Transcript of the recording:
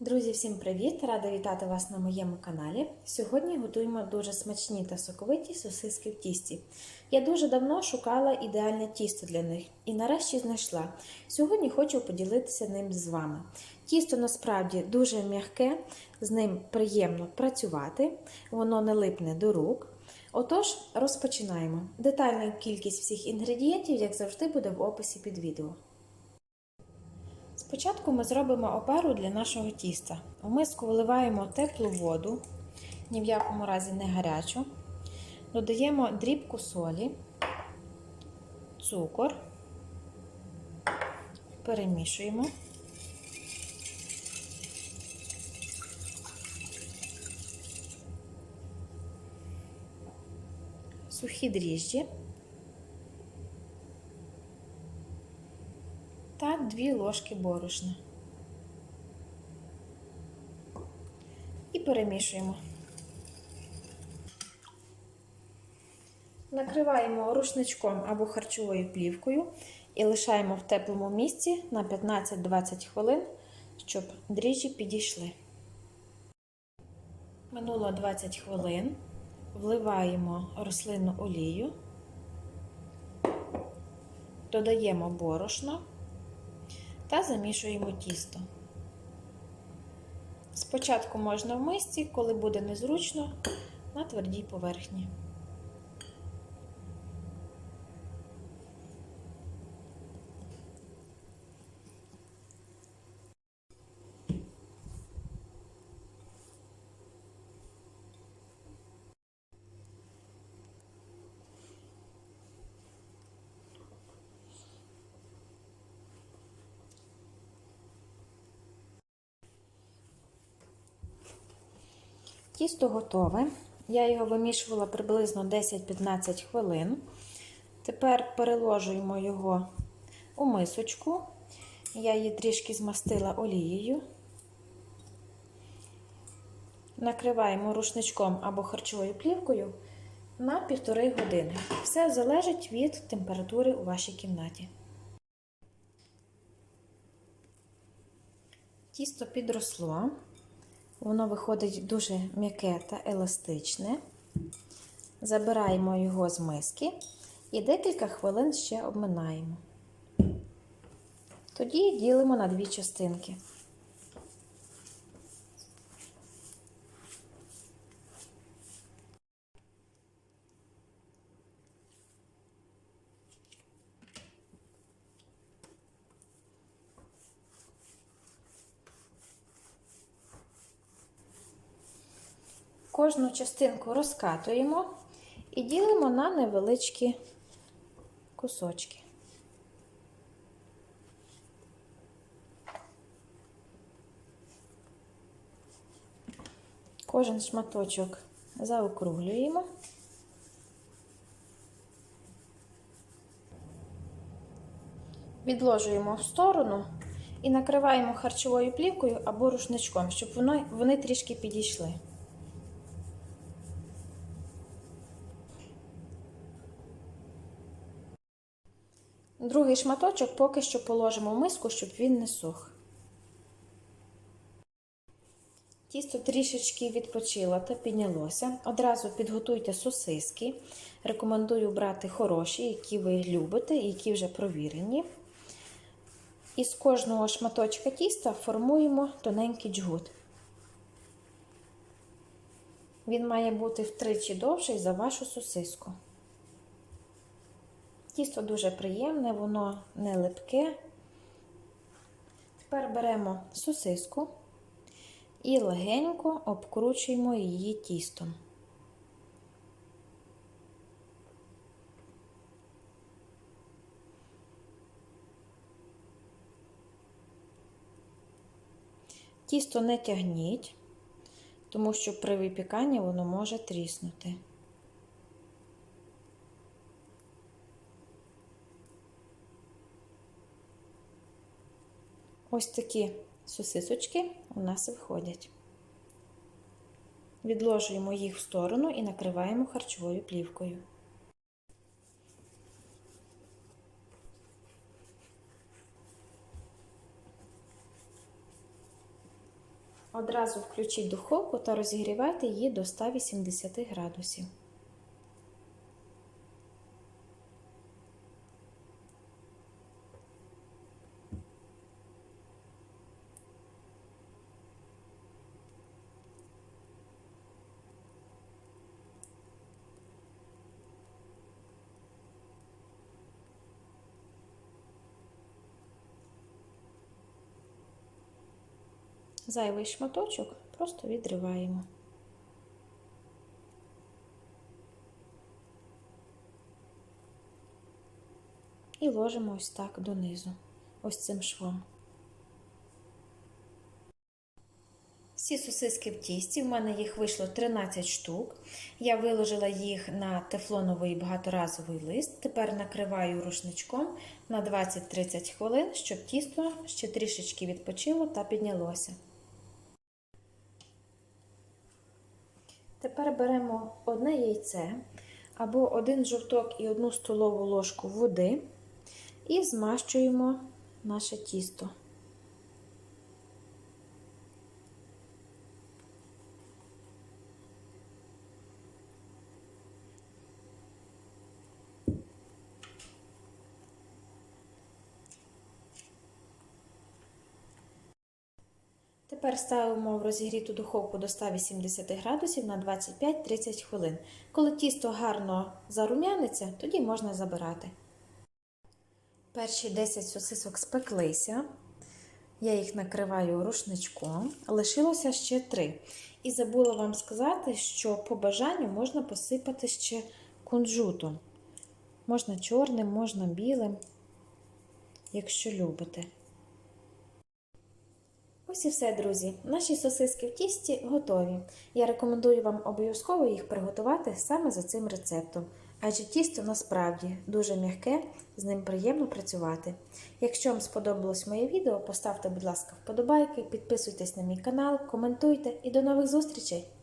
Друзі, всім привіт! Рада вітати вас на моєму каналі. Сьогодні готуємо дуже смачні та соковиті сосиски в тісті. Я дуже давно шукала ідеальне тісто для них і нарешті знайшла. Сьогодні хочу поділитися ним з вами. Тісто насправді дуже м'яке, з ним приємно працювати, воно не липне до рук. Отож, розпочинаємо. Детальна кількість всіх інгредієнтів, як завжди, буде в описі під відео. Спочатку ми зробимо опару для нашого тіста. У миску вливаємо теплу воду, ні в якому разі не гарячу. Додаємо дрібку солі, цукор, перемішуємо. Сухі дріжджі. Та 2 ложки борошна. І перемішуємо. Накриваємо рушничком або харчовою плівкою і лишаємо в теплому місці на 15-20 хвилин, щоб дріжджі підійшли. Минуло 20 хвилин, вливаємо рослинну олію, додаємо борошно та замішуємо тісто. Спочатку можна в мисці, коли буде незручно, на твердій поверхні. Тісто готове. Я його вимішувала приблизно 10-15 хвилин. Тепер переложуємо його у мисочку. Я її трішки змастила олією. Накриваємо рушничком або харчовою плівкою на півтори години. Все залежить від температури у вашій кімнаті. Тісто підросло. Воно виходить дуже м'яке та еластичне. Забираємо його з миски і декілька хвилин ще обминаємо. Тоді ділимо на дві частинки. Кожну частинку розкатуємо і ділимо на невеличкі кусочки. Кожен шматочок заокруглюємо. Відложуємо в сторону і накриваємо харчовою плівкою або рушничком, щоб вони трішки підійшли. Другий шматочок поки що положимо в миску, щоб він не сух. Тісто трішечки відпочило та піднялося. Одразу підготуйте сосиски. Рекомендую брати хороші, які ви любите і які вже провірені. Із кожного шматочка тіста формуємо тоненький джгут. Він має бути втричі довший за вашу сосиску. Тісто дуже приємне, воно не липке. Тепер беремо сосиску і легенько обкручуємо її тістом. Тісто не тягніть, тому що при випіканні воно може тріснути. Ось такі сосисочки у нас виходять. Відложуємо їх в сторону і накриваємо харчовою плівкою. Одразу включіть духовку та розігрівайте її до 180 градусів. Зайвий шматочок просто відриваємо. І ложимо ось так донизу, ось цим швом. Всі сосиски в тісті, в мене їх вийшло 13 штук. Я виложила їх на тефлоновий багаторазовий лист. Тепер накриваю рушничком на 20-30 хвилин, щоб тісто ще трішечки відпочило та піднялося. Тепер беремо одне яйце або один жовток і одну столову ложку води і змащуємо наше тісто. Тепер ставимо в розігріту духовку до 180 градусів на 25-30 хвилин. Коли тісто гарно зарум'яниться, тоді можна забирати. Перші 10 сосисок спеклися. Я їх накриваю рушничком, лишилося ще 3. І забула вам сказати, що по бажанню можна посипати ще кунжутом. Можна чорним, можна білим, якщо любите. Ось і все, друзі. Наші сосиски в тісті готові. Я рекомендую вам обов'язково їх приготувати саме за цим рецептом. Адже тісто насправді дуже м'яке, з ним приємно працювати. Якщо вам сподобалось моє відео, поставте, будь ласка, вподобайки, підписуйтесь на мій канал, коментуйте і до нових зустрічей!